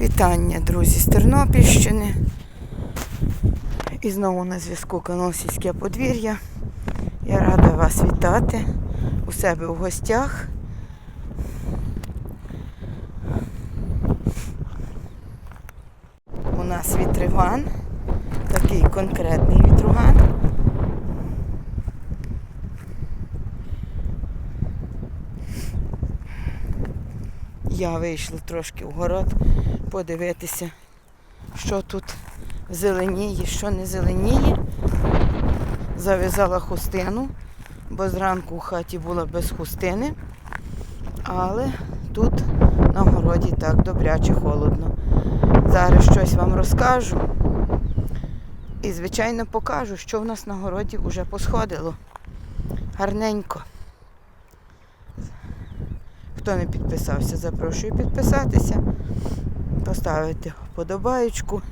Вітання, друзі, з Тернопільщини. І знову на зв'язку канал Сільське подвір'я. Я рада вас вітати у себе в гостях. У нас вітриган, такий конкретний вітриган. Я вийшла трошки в город подивитися, що тут зеленіє, що не зеленіє. Зав'язала хустину, бо зранку в хаті була без хустини. Але тут на городі так добряче холодно. Зараз щось вам розкажу. І, звичайно, покажу, що в нас на городі вже посходило. Гарненько. Хто не підписався, запрошую підписатися, поставити вподобаєчку.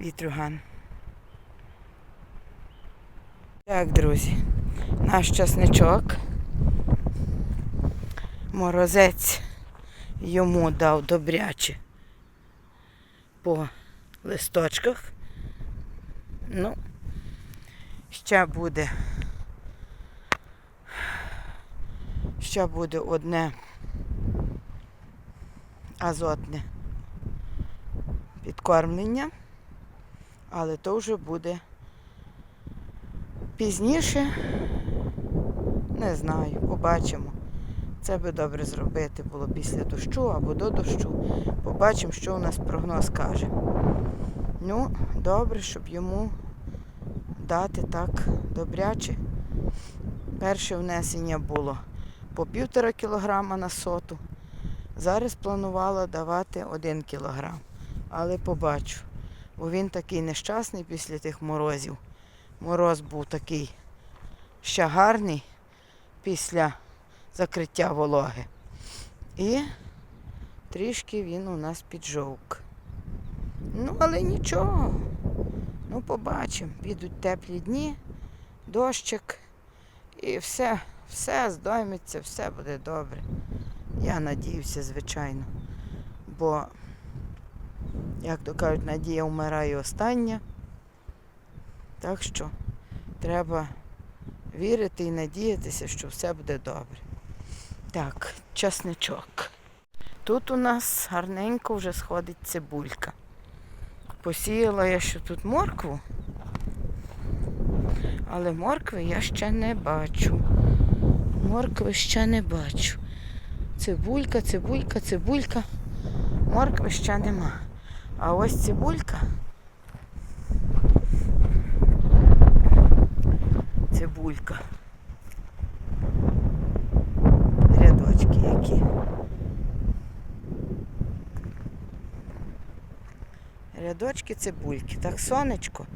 Вітрюган. Так, друзі, наш часничок. Морозець йому дав добряче по листочках. Ну, ще буде. Ще буде одне азотне підкормлення, але то вже буде пізніше. Не знаю, побачимо. Це би добре зробити було після дощу або до дощу. Побачимо, що у нас прогноз каже. Ну, добре, щоб йому дати так добряче. Перше внесення було по півтора кілограма на соту. Зараз планувала давати один кілограм. Але побачу. Бо він такий нещасний після тих морозів. Мороз був такий ще гарний після закриття вологи. І трішки він у нас піджовк. Ну, але нічого. Ну, побачимо. Підуть теплі дні, дощик і все, все здойметься, все буде добре. Я надіюся, звичайно. Бо, як то кажуть, надія вмирає остання. Так що треба вірити і надіятися, що все буде добре. Так, часничок. Тут у нас гарненько вже сходить цибулька. Посіяла я ще тут моркву, але моркви я ще не бачу. Моркви ще не бачу. Цибулька, цибулька, цибулька. Моркви ще нема. А ось цибулька. Цибулька. Рядочки. Рядочки цибульки. Так сонечко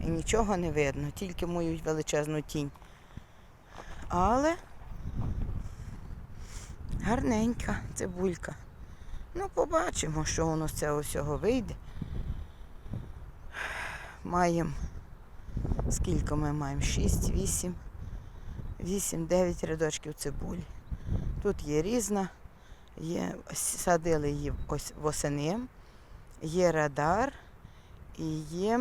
і нічого не видно, тільки мою величезну тінь. Але гарненька цибулька. Ну, побачимо, що воно з цього всього вийде. Маємо скільки ми маємо? 6, 8, 8, 9 рядочків цибулі. Тут є різна, є, садили її ось восени, є радар і є,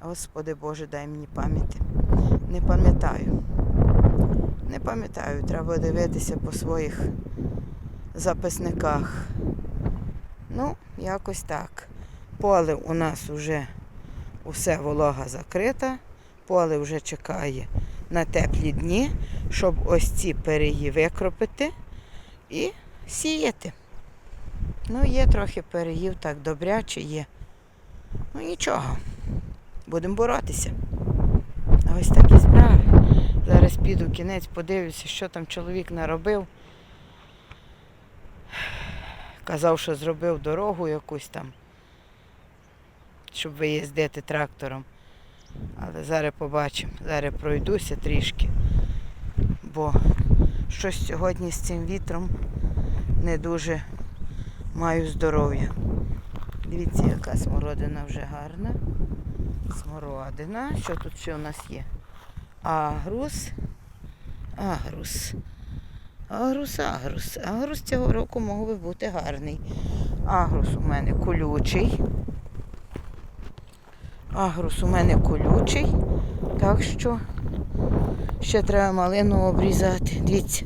Господи Боже, дай мені пам'яті. Не пам'ятаю. Не пам'ятаю, треба дивитися по своїх записниках. Ну, якось так. Поле у нас вже усе волога закрита, поле вже чекає на теплі дні, щоб ось ці переї викропити і сіяти. Ну, є трохи переїв, так добряче є. Ну нічого, будемо боротися. А ось такі справи. Зараз піду кінець, подивлюся, що там чоловік наробив. Казав, що зробив дорогу якусь там, щоб виїздити трактором. Але зараз побачимо. Зараз пройдуся трішки, бо щось сьогодні з цим вітром не дуже маю здоров'я. Дивіться, яка смородина вже гарна. Смородина. Що тут ще у нас є? Агрус. Агрус. Агрус, агрус. Агрус цього року мог би бути гарний. Агрус у мене колючий. Агрус у мене колючий. Так що ще треба малину обрізати. Дивіться,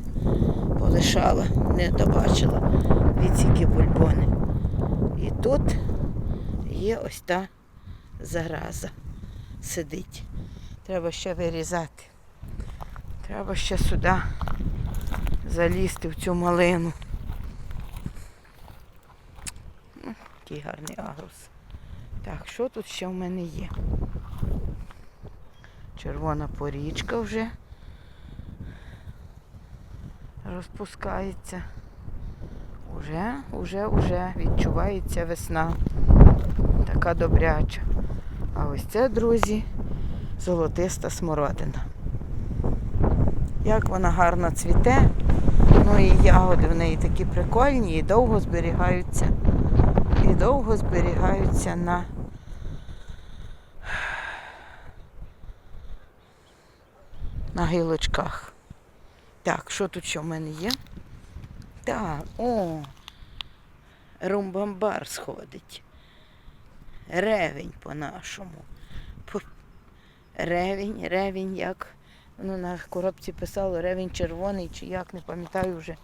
полишала, не добачила. Дивіться, які бульбони. І тут є ось та зараза. Сидить. Треба ще вирізати. Треба ще сюди залізти в цю малину. Ну, Який гарний агрус. Так, що тут ще в мене є? Червона порічка вже розпускається. Уже, уже, уже відчувається весна. Така добряча. А ось це, друзі, золотиста смородина. Як вона гарно цвіте. Ну і ягоди в неї такі прикольні і довго зберігаються. І довго зберігаються на на гілочках. Так, що тут ще в мене є? Так, о, румбамбар сходить. Ревень по-нашому. Ревень, ревень, як ну, на коробці писало ревень червоний чи як, не пам'ятаю вже.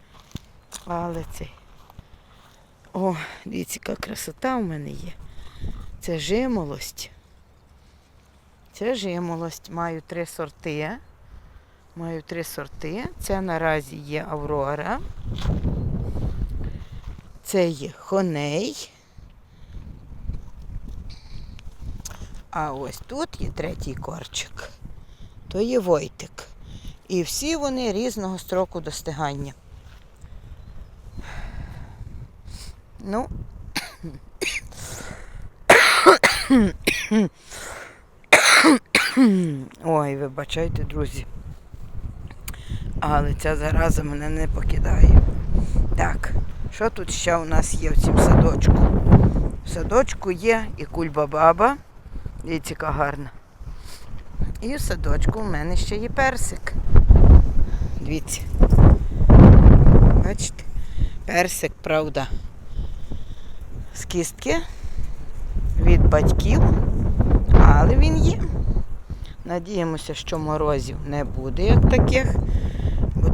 Але цей. О, дивіться, яка красота в мене є. Це жимолость. Це жимолость. Маю три сорти. Маю три сорти. Це наразі є Аврора. Це є Хоней. А ось тут є третій корчик. То є Войтик. І всі вони різного строку достигання. Ну. Ой, вибачайте, друзі. Але ця зараза мене не покидає. Так, що тут ще у нас є в цім садочку? В садочку є і кульбабаба. Дивіться, яка гарна. І в садочку у мене ще є персик. Дивіться. Бачите? Персик, правда. З кістки від батьків, але він є. Надіємося, що морозів не буде як таких,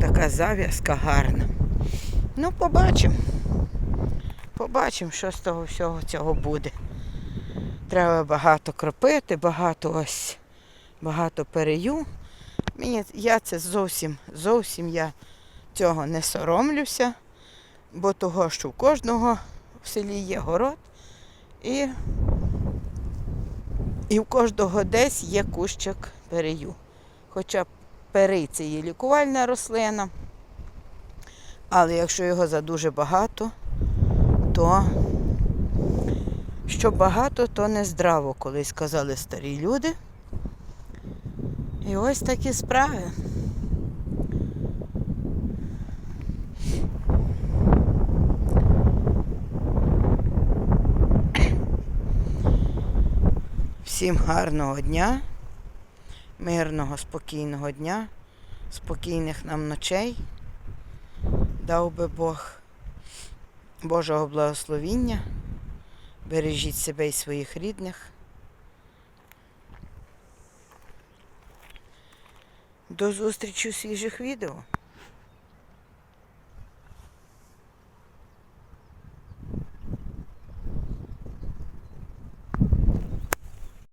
така зав'язка гарна. Ну, побачимо. Побачимо, що з того всього цього буде. Треба багато кропити, багато ось, багато перею. Мені, я це зовсім, зовсім я цього не соромлюся, бо того, що у кожного в селі є город і, і в кожного десь є кущик перею. Хоча перей це є лікувальна рослина, але якщо його за дуже багато, то що багато, то не здраво, колись казали старі люди. І ось такі справи. Всім гарного дня, мирного, спокійного дня, спокійних нам ночей. Дав би Бог Божого благословіння. Бережіть себе і своїх рідних. До зустрічі у свіжих відео.